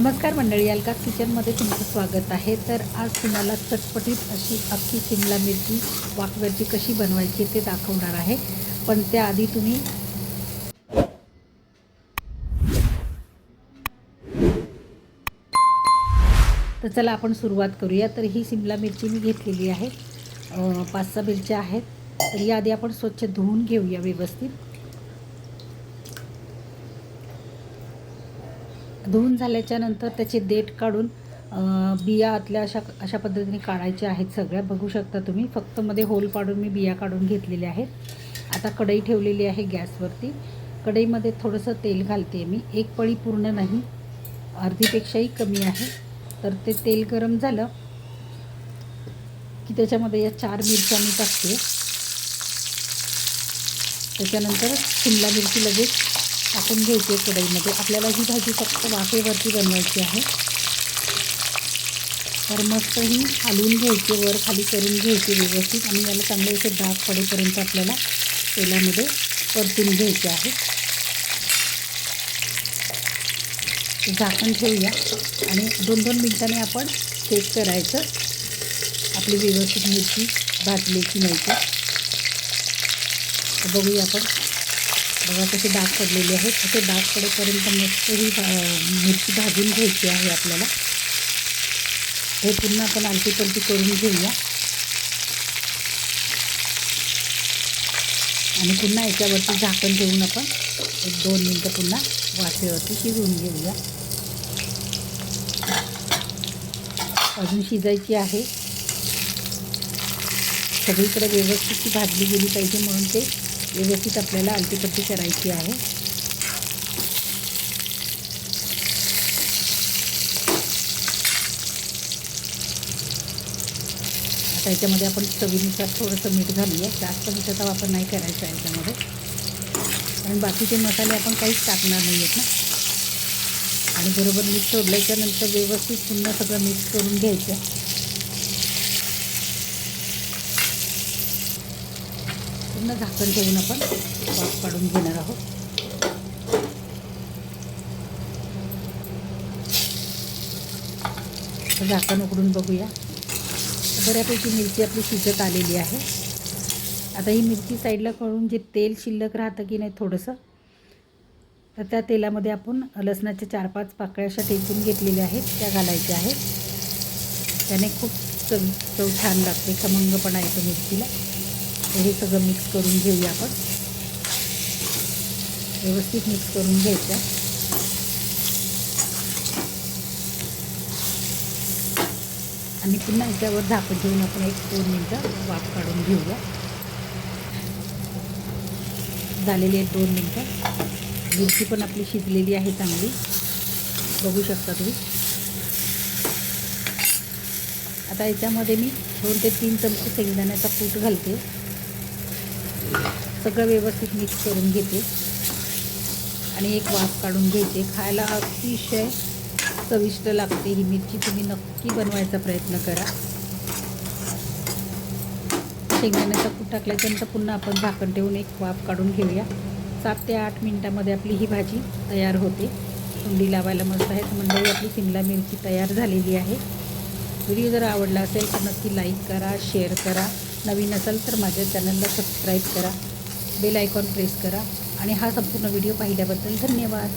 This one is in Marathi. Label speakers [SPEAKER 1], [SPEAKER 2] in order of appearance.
[SPEAKER 1] नमस्कार मंडळी अलका किचनमध्ये तुमचं स्वागत आहे. तर आज तुम्हाला चटपटीत अशी अख्खी शिमला मिरची वाकव्याची कशी बनवायची ते दाखवणार आहे. पण त्याआधी तुम्ही तर चला आपण सुरुवात करूया. तर ही शिमला मिरची मी घेतलेली आहे. पाच सहा मिरच्या आहेत. तर याआधी आपण स्वच्छ धुवून घेऊया व्यवस्थित. धुवून झाल्याच्यानंतर त्याचे देठ काढून बिया आतल्या अशा अशा पद्धतीने काढायच्या आहेत सगळ्या. बघू शकता तुम्ही फक्त मध्ये होल पाडून मी बिया काढून घेतलेल्या आहेत. आता कढई ठेवलेली आहे गॅसवरती. कढईमध्ये थोडंसं तेल घालते मी. एक पळी पूर्ण नाही अर्धीपेक्षाही कमी आहे. तर ते तेल गरम झालं की त्याच्यामध्ये या चार मिरच्या मी टाकते. त्याच्यानंतर शिमला मिरची लगेच टाकून घ्यायची आहे कढईमध्ये. आपल्याला ही भाजी फक्त वाफेवरती बनवायची आहे. तर मस्त ही हलवून घ्यायची वर खाली करून घ्यायची व्यवस्थित आणि याला चांगले असे डाग पडेपर्यंत आपल्याला तेलामध्ये परतून घ्यायचे आहे. झाकण ठेवूया आणि दोन दोन मिनटाने आपण चेक करायचं. आपली व्यवस्थित मिरची भाजली की? नाही बघूया आपण. बघा कसे डाग पडलेले आहेत असे डाग पडेपर्यंत मस्त ही मिरची भाजून घ्यायची आहे आपल्याला. हे पुन्हा आपण आलटी पलटी करून घेऊया. आणि पुन्हा याच्यावरती झाकण ठेवून आपण एक दोन मिनटं पुन्हा वाफेवरती शिजवून घेऊया. अजून शिजायची आहे. सगळीकडे व्यवस्थित भाजली गेली पाहिजे म्हणून ते व्यवस्थित आपल्याला आलटीपट्टी करायची आहे. आता याच्यामध्ये आपण चवीनुसार थोडंसं मीठ घालूया. जास्त मिठाचा वापर नाही करायचा याच्यामध्ये. कारण बाकीचे मसाले आपण काहीच टाकणार नाही आहेत ना. आणि बरोबर मीठ सोडल्याच्यानंतर व्यवस्थित पुन्हा सगळं मिक्स करून घ्यायचं. पूर्ण झाकण ठेवून आपण वाफ काढून घेणार आहोत. झाकण उघडून बघूया. बऱ्यापैकी मिरची आपली शिजत आलेली आहे. आता ही मिरची साईडला कळून जे तेल शिल्लक राहतं की नाही थोडंसं तर त्या तेलामध्ये आपण लसणाच्या चार पाच पाकळ्या अशा टेचून घेतलेल्या आहेत त्या घालायच्या आहेत. त्याने खूप चव चव छान लागते खमंगपणा येतो मिरचीला. हे सगळं मिक्स करून घेऊया आपण. व्यवस्थित मिक्स करून घ्यायचं. आणि पुन्हा याच्यावर झाकण घेऊन आपण एक दोन मिनटं वाफ काढून घेऊया. झालेली आहेत दोन मिनटं. मिरची पण आपली शिजलेली आहे चांगली. बघू शकता तुम्ही. आता याच्यामध्ये मी दोन ते तीन चमचे शेंगदाण्याचा कूट घालते. सगळं व्यवस्थित मिक्स करून घेते. आणि एक वाफ काढून घ्यायचे. खायला अतिशय चविष्ट लागते ही मिरची. तुम्ही नक्की बनवायचा प्रयत्न करा. शेंगदाण्याचा कूट टाकल्याच्यानंतर पुन्हा आपण झाकण ठेवून एक वाफ काढून घेऊया. सात ते आठ मिनटामध्ये आपली ही भाजी तयार होते. कुंडी लावायला मस्त आहे. मंडळी आपली शिमला मिरची तयार झालेली आहे. व्हिडिओ जर आवडला असेल तर नक्की लाईक करा शेअर करा. नवीन असाल तर माझ्या चॅनलला सबस्क्राईब करा बेल आयकॉन प्रेस करा आणि हा संपूर्ण व्हिडिओ पाहिल्याबद्दल धन्यवाद.